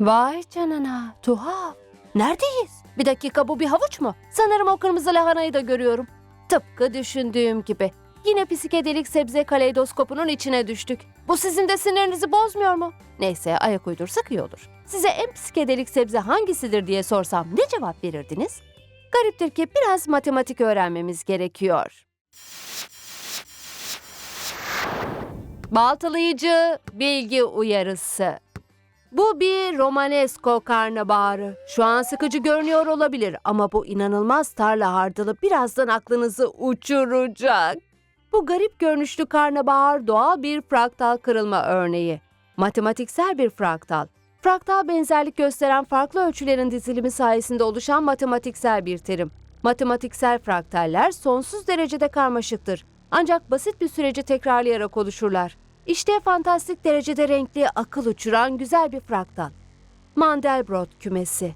Vay canına, tuhaf. Neredeyiz? Bir dakika bu bir havuç mu? Sanırım o kırmızı lahanayı da görüyorum. Tıpkı düşündüğüm gibi. Yine psikedelik sebze kaleidoskopunun içine düştük. Bu sizin de sinirinizi bozmuyor mu? Neyse ayak uydursak iyi olur. Size en psikedelik sebze hangisidir diye sorsam ne cevap verirdiniz? Gariptir ki biraz matematik öğrenmemiz gerekiyor. Baltalayıcı bilgi uyarısı. Bu bir Romanesco karnabaharı. Şu an sıkıcı görünüyor olabilir ama bu inanılmaz tarla hardalı birazdan aklınızı uçuracak. Bu garip görünüşlü karnabahar doğal bir fraktal kırılma örneği. Matematiksel bir fraktal. Fraktal benzerlik gösteren farklı ölçülerin dizilimi sayesinde oluşan matematiksel bir terim. Matematiksel fraktaller sonsuz derecede karmaşıktır. Ancak basit bir süreci tekrarlayarak oluşurlar. İşte fantastik derecede renkli, akıl uçuran güzel bir fraktal. Mandelbrot kümesi.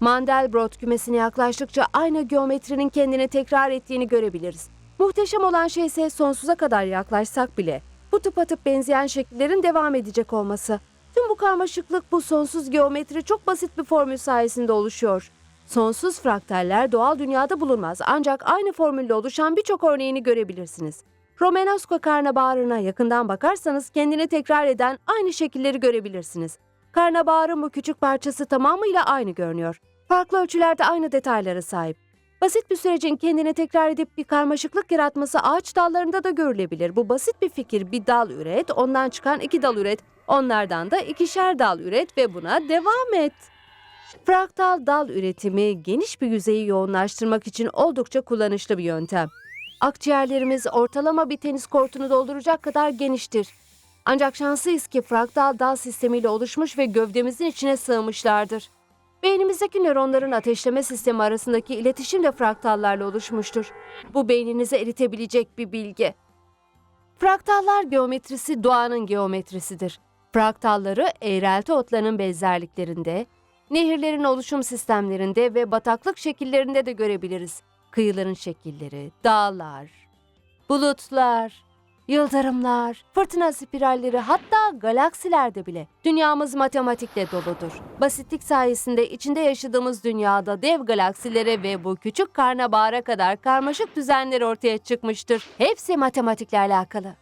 Mandelbrot kümesine yaklaştıkça aynı geometrinin kendini tekrar ettiğini görebiliriz. Muhteşem olan şey ise sonsuza kadar yaklaşsak bile bu tıpatıp benzeyen şekillerin devam edecek olması. Tüm bu karmaşıklık bu sonsuz geometri çok basit bir formül sayesinde oluşuyor. Sonsuz fraktaller doğal dünyada bulunmaz ancak aynı formülle oluşan birçok örneğini görebilirsiniz. Romanesco karnabaharına yakından bakarsanız kendini tekrar eden aynı şekilleri görebilirsiniz. Karnabaharın bu küçük parçası tamamıyla aynı görünüyor. Farklı ölçülerde aynı detaylara sahip. Basit bir sürecin kendini tekrar edip bir karmaşıklık yaratması ağaç dallarında da görülebilir. Bu basit bir fikir. Bir dal üret, ondan çıkan iki dal üret, onlardan da ikişer dal üret ve buna devam et. Fraktal dal üretimi geniş bir yüzeyi yoğunlaştırmak için oldukça kullanışlı bir yöntem. Akciğerlerimiz ortalama bir tenis kortunu dolduracak kadar geniştir. Ancak şanslıyız ki fraktal dal sistemiyle oluşmuş ve gövdemizin içine sığmışlardır. Beynimizdeki nöronların ateşleme sistemi arasındaki iletişim de fraktallarla oluşmuştur. Bu beyninizi eritebilecek bir bilgi. Fraktallar geometrisi doğanın geometrisidir. Fraktalları eğrelti otlarının benzerliklerinde, nehirlerin oluşum sistemlerinde ve bataklık şekillerinde de görebiliriz. Kıyıların şekilleri, dağlar, bulutlar, yıldırımlar, fırtına spiralleri hatta galaksilerde bile. Dünyamız matematikle doludur. Basitlik sayesinde içinde yaşadığımız dünyada dev galaksilere ve bu küçük karnabahara kadar karmaşık düzenler ortaya çıkmıştır. Hepsi matematikle alakalı.